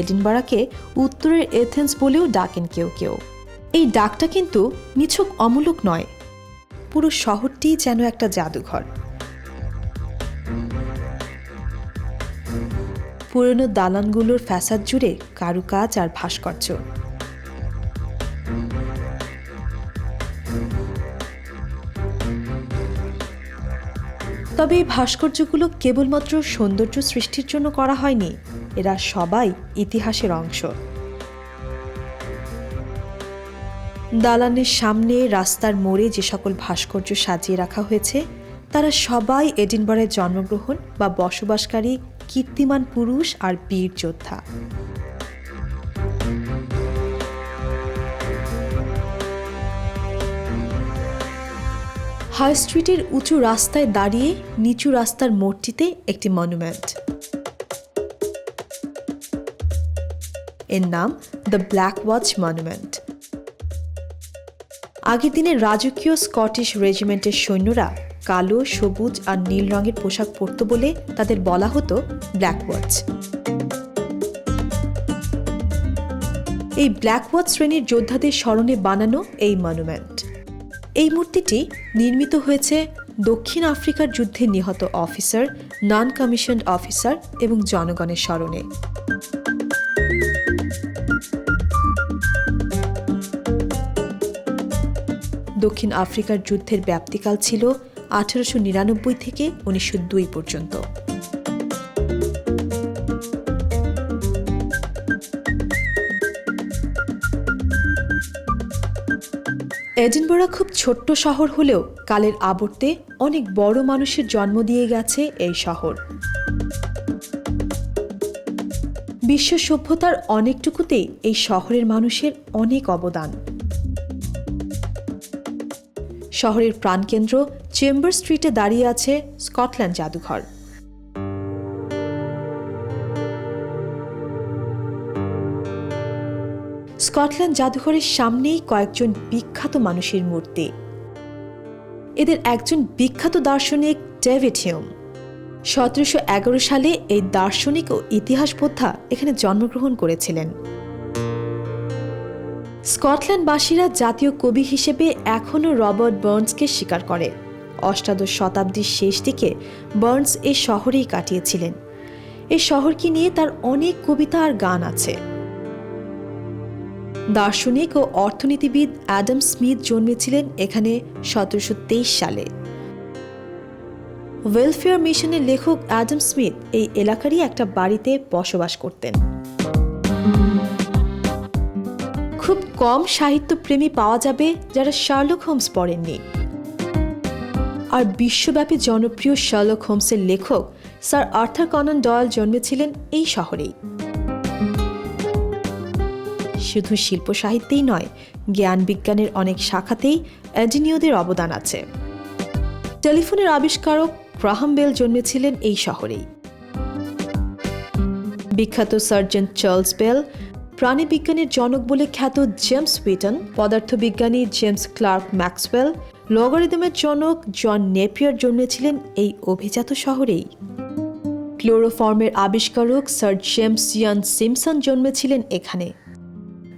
এডিনবারাকে উত্তরের এথেন্স বলেও ডাকেন কেউ কেউ। এই ডাকটা কিন্তু নিছক অমূলক নয়, পুরো শহরটি যেন একটা জাদুঘর। পুরনো দালানগুলোর ফ্যাসাদ জুড়ে কারুকাজ আর ভাস্কর্য। তবে এই ভাস্কর্যগুলো কেবলমাত্র সৌন্দর্য সৃষ্টির জন্য করা হয়নি এরা সবাই ইতিহাসের অংশ। দালানের সামনে রাস্তার মোড়ে যে সকল ভাস্কর্য সাজিয়ে রাখা হয়েছে, তারা সবাই এডিনবরে জন্মগ্রহণ বা বসবাসকারী কীর্তিমান পুরুষ আর বীর যোদ্ধা। হাই স্ট্রিটের উঁচু রাস্তায় দাঁড়িয়ে নিচু রাস্তার মোড়টিতে একটি মনুমেন্ট। এর নাম দ্য ব্ল্যাক ওয়াচ মনুমেন্ট আগের দিনে রাজকীয় স্কটিশ রেজিমেন্টের সৈন্যরা কালো, সবুজ আর নীল রঙের পোশাক পরত বলে তাদের বলা হতো ব্ল্যাক ওয়াচ এই ব্ল্যাক ওয়াচ শ্রেণির যোদ্ধাদের স্মরণে বানানো এই মনুমেন্ট এই মূর্তিটি নির্মিত হয়েছে দক্ষিণ আফ্রিকার যুদ্ধে নিহত অফিসার নন কমিশনড অফিসার এবং জনগণের স্মরণে। দক্ষিণ আফ্রিকার যুদ্ধের ব্যাপ্তিকাল ছিল আঠারোশো নিরানব্বই থেকে উনিশশো দুই পর্যন্ত। এডিনবরা খুব ছোট্ট শহর হলেও কালের আবর্তে অনেক বড় মানুষের জন্ম দিয়ে গেছে এই শহর। বিশ্ব সভ্যতার অনেকটুকুতেই এই শহরের মানুষের অনেক অবদান। শহরের প্রাণকেন্দ্র চেম্বার স্ট্রিটে দাঁড়িয়ে আছে স্কটল্যান্ড জাদুঘর। স্কটল্যান্ড জাদুঘরের সামনেই কয়েকজন বিখ্যাত মানুষের মূর্তি। এদের একজন বিখ্যাত দার্শনিক ডেভিড হিউম। সতেরোশো এগারো সালে এই দার্শনিক ও ইতিহাস ইতিহাসবোদ্ধা এখানে জন্মগ্রহণ করেছিলেন। স্কটল্যান্ডবাসীরা জাতীয় কবি হিসেবে এখনও রবার্ট বার্নসকে স্বীকার করে। অষ্টাদশ শতাব্দীর শেষ দিকে বার্নস এই শহরেই কাটিয়েছিলেন। এই শহরকে নিয়ে তার অনেক কবিতা আর গান আছে। দার্শনিক ও অর্থনীতিবিদ অ্যাডাম স্মিথ জন্মেছিলেন এখানে সতেরোশো তেইশ সালে। ওয়েলফেয়ার মিশনের লেখক অ্যাডাম স্মিথ এই এলাকারই একটা বাড়িতে বসবাস করতেন। কম সাহিত্যপ্রেমী পাওয়া যাবে যারা শার্লক হোমস পড়েননি। আর বিশ্বব্যাপী জনপ্রিয় শার্লক হোমসের লেখক স্যার আর্থার কনন ডয়েল জন্মেছিলেন এই শহরেই। শুধু শিল্প সাহিত্যেই নয়, জ্ঞান বিজ্ঞানের অনেক শাখাতেই অ্যাডিনিওদের অবদান আছে। টেলিফোনের আবিষ্কারক গ্রাহাম বেল জন্মেছিলেন এই শহরেই। বিখ্যাত সার্জন চার্লস বেল প্রাণীবিজ্ঞানের জনক বলে খ্যাত জেমস উইটন, পদার্থবিজ্ঞানী জেমস ক্লার্ক ম্যাক্সওয়েল, লগারিদমের জনক জন নেপিয়ার জন্মেছিলেন এই অভিজাত শহরেই। ক্লোরোফর্মের আবিষ্কারক স্যার জেমস ইয়ান সিমসন জন্মেছিলেন এখানে।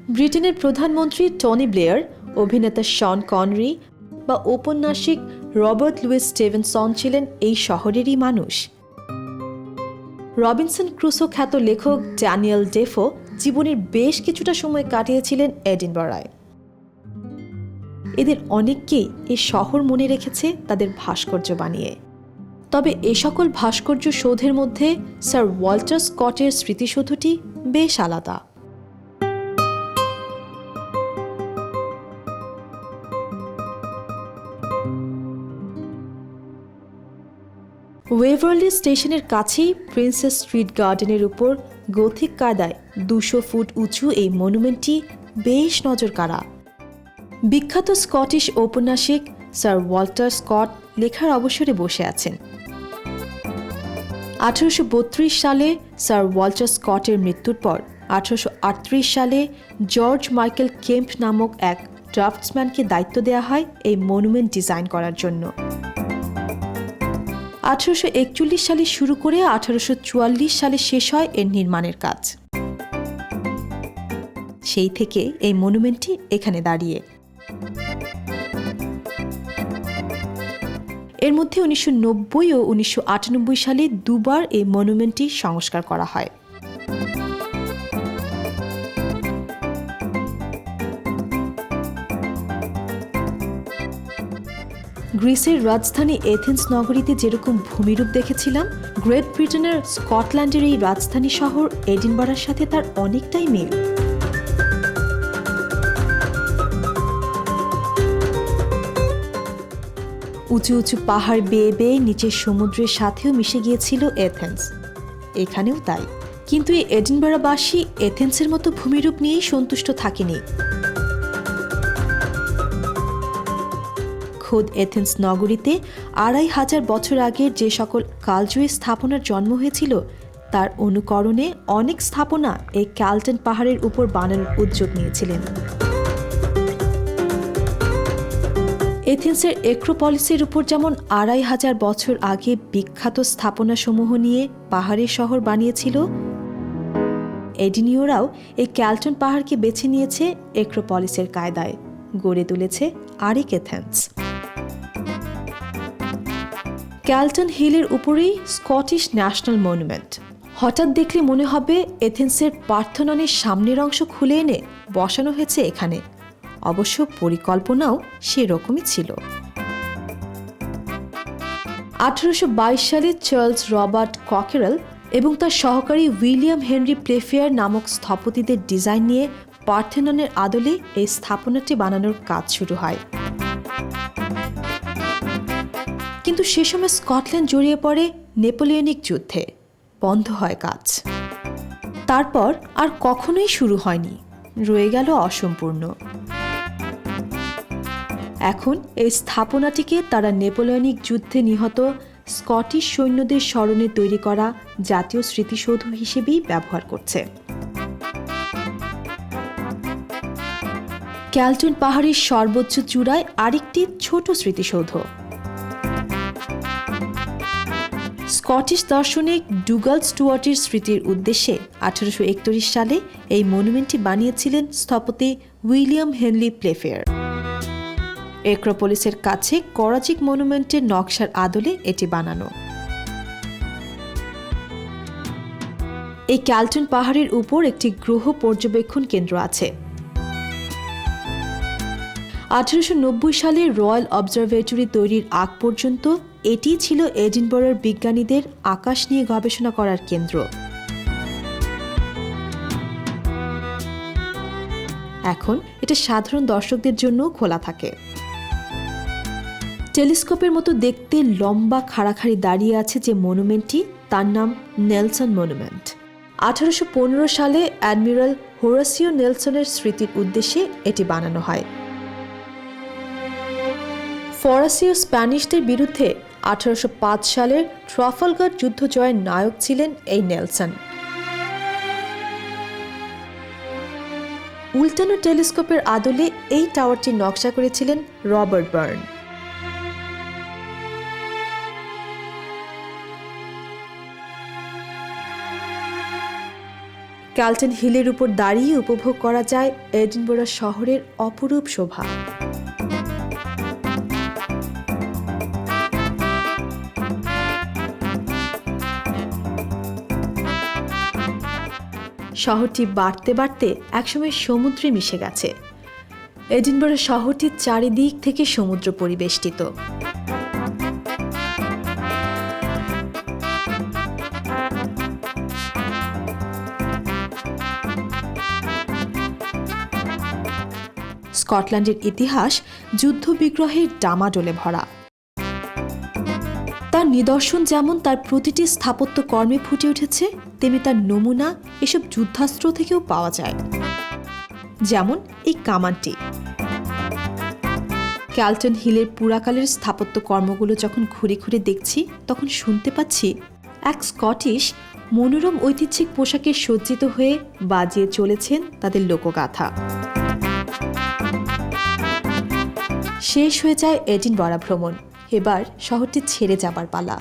ব্রিটেনের প্রধানমন্ত্রী টনি ব্লেয়ার, অভিনেতা শন কনরি বা ঔপন্যাসিক রবার্ট লুইস স্টেভেনসন ছিলেন এই শহরেরই মানুষ। রবিনসন ক্রুসো খ্যাত লেখক ড্যানিয়েল ডেফো জীবনের বেশ কিছুটা সময় কাটিয়েছিলেন এডিনবরায় এদের অনেককেই এই শহর মনে রেখেছে তাদের ভাস্কর্য বানিয়ে। তবে এ সকল ভাস্কর্য সৌধের মধ্যে স্যার ওয়াল্টার স্কটের স্মৃতিসৌধটি বেশ আলাদা। ওয়েভারলি স্টেশনের কাছেই প্রিন্সেস স্ট্রিট গার্ডেনের উপর গথিক কায়দায় দুশো ফুট উঁচু এই মনুমেন্টটি বেশ নজর কাড়া বিখ্যাত স্কটিশ ঔপন্যাসিক স্যার ওয়াল্টার স্কট লেখার অবসরে বসে আছেন। আঠারোশো সালে স্যার ওয়াল্টার স্কটের মৃত্যুর পর আঠারোশো আটত্রিশ সালে জর্জ মাইকেল কেম্প নামক এক ড্রাফটসম্যানকে দায়িত্ব দেওয়া হয় এই মনুমেন্ট ডিজাইন করার জন্য। আঠারোশো একচল্লিশ সালে শুরু করে আঠারোশো চুয়াল্লিশ সালে শেষ হয় এর নির্মাণের কাজ। সেই থেকে এই মনুমেন্টটি এখানে দাঁড়িয়ে। এর মধ্যে উনিশশো নব্বই ও উনিশশো আটানব্বই সালে দুবার এই মনুমেন্টটি সংস্কার করা হয়। গ্রিসের রাজধানী এথেন্স নগরীতে যেরকম ভূমিরূপ দেখেছিলাম, গ্রেট ব্রিটেনের স্কটল্যান্ডের এই রাজধানী শহর এডিনবারার সাথে তার অনেকটাই মিল। উঁচু উঁচু পাহাড় বেয়ে বেয়ে নিচের সমুদ্রের সাথেও মিশে গিয়েছিল এথেন্স। এখানেও তাই। কিন্তু এই এডিনবারাবাসী এথেন্সের মতো ভূমিরূপ নিয়েই সন্তুষ্ট থাকেনি। খোদ এথেন্স নগরীতে আড়াই হাজার বছর আগের যে সকল কালজয়ী স্থাপনার জন্ম হয়েছিল, তার অনুকরণে অনেক স্থাপনা এই ক্যালটন পাহাড়ের উপর বানানোর উদ্যোগ নিয়েছিলেন। এথেন্সের এক্রোপলিসের উপর যেমন আড়াই হাজার বছর আগে বিখ্যাত স্থাপনাসমূহ নিয়ে পাহাড়ের শহর বানিয়েছিল, এডিনিওরাও এই ক্যালটন পাহাড়কে বেছে নিয়েছে এক্রোপলিসের কায়দায় গড়ে তুলেছে আরেক এথেন্স। ক্যালটন হিলের উপরেই স্কটিশ ন্যাশনাল মনুমেন্ট। হঠাৎ দেখলে মনে হবে এথেন্সের পার্থননের সামনের অংশ খুলে এনে বসানো হয়েছে এখানে। অবশ্য পরিকল্পনাও সেরকমই ছিল। আঠারোশো বাইশ সালে চার্লস রবার্ট ককেরেল এবং তার সহকারী উইলিয়াম হেনরি প্লেফেয়ার নামক স্থপতিদের ডিজাইন নিয়ে পার্থেননের আদলে এই স্থাপনাটি বানানোর কাজ শুরু হয়। কিন্তু সে সময় স্কটল্যান্ড জড়িয়ে পড়ে নেপোলিয়নিক যুদ্ধে। বন্ধ হয় কাজ। তারপর আর কখনোই শুরু হয়নি। রয়ে গেল অসম্পূর্ণ। এখন এই স্থাপনাটিকে তারা নেপোলিয়নিক যুদ্ধে নিহত স্কটিশ সৈন্যদের স্মরণে তৈরি করা জাতীয় স্মৃতিসৌধ হিসেবেই ব্যবহার করছে। ক্যালটন পাহাড়ের সর্বোচ্চ চূড়ায় আরেকটি ছোট স্মৃতিসৌধ। স্কটিশ দার্শনিক ডুগাল স্টুয়ার্টের স্মৃতির উদ্দেশ্যে আঠারোশো একত্রিশ সালে এই মনুমেন্টটি বানিয়েছিলেন স্থপতি উইলিয়াম হেনলি প্লেফেয়ার। এক্রোপলিসের কাছে করাচিক মনুমেন্টের নকশার আদলে এটি বানানো। এই ক্যালটন পাহাড়ের উপর একটি গ্রহ পর্যবেক্ষণ কেন্দ্র আছে। আঠারোশো সালে রয়্যাল অবজারভেটরি তৈরির আগ পর্যন্ত এটি ছিল এডিনবরার বিজ্ঞানীদের আকাশ নিয়ে গবেষণা করার কেন্দ্র। এখন এটা সাধারণ দর্শকদের জন্য খোলা থাকে। টেলিস্কোপের মতো দেখতে লম্বা খাড়াখাড়ি দাঁড়িয়ে আছে যে মনুমেন্টটি, তার নাম নেলসন মনুমেন্ট। আঠারোশো পনেরো সালে অ্যাডমিরাল হোরাসিও নেলসনের স্মৃতির উদ্দেশ্যে এটি বানানো হয়। ফরাসি ও স্প্যানিশদের বিরুদ্ধে আঠারোশো পাঁচ সালের ট্রাফালগার যুদ্ধ জয়ের নায়ক ছিলেন এই নেলসন। উল্টানো টেলিস্কোপের আদলে এই টাওয়ারটি নকশা করেছিলেন রবার্ট বার্ন। ক্যালটন হিলের উপর দাঁড়িয়ে উপভোগ করা যায় এডিনবোরা শহরের অপরূপ শোভা। শহরটি বাড়তে বাড়তে একসময় সমুদ্রে মিশে গেছে। এডিনবরা শহরটির চারিদিক থেকে সমুদ্র পরিবেষ্টিত। স্কটল্যান্ডের ইতিহাস যুদ্ধ বিগ্রহের ডামাডোলে ভরা। নিদর্শন যেমন তার প্রতিটি স্থাপত্য কর্মে ফুটে উঠেছে, তেমনি তার নমুনা এসব যুদ্ধাস্ত্র থেকেও পাওয়া যায়। যেমন এই কামানটি। ক্যালটন হিলের পুরাকালের স্থাপত্য কর্মগুলো যখন ঘুরে ঘুরে দেখছি, তখন শুনতে পাচ্ছি এক স্কটিশ মনোরম ঐতিহ্যিক পোশাকে সজ্জিত হয়ে বাজিয়ে চলেছেন তাদের লোকগাথা। শেষ হয়ে যায় এডিনবরা ভ্রমণ। এবার শহরটি ছেড়ে যাবার পালা।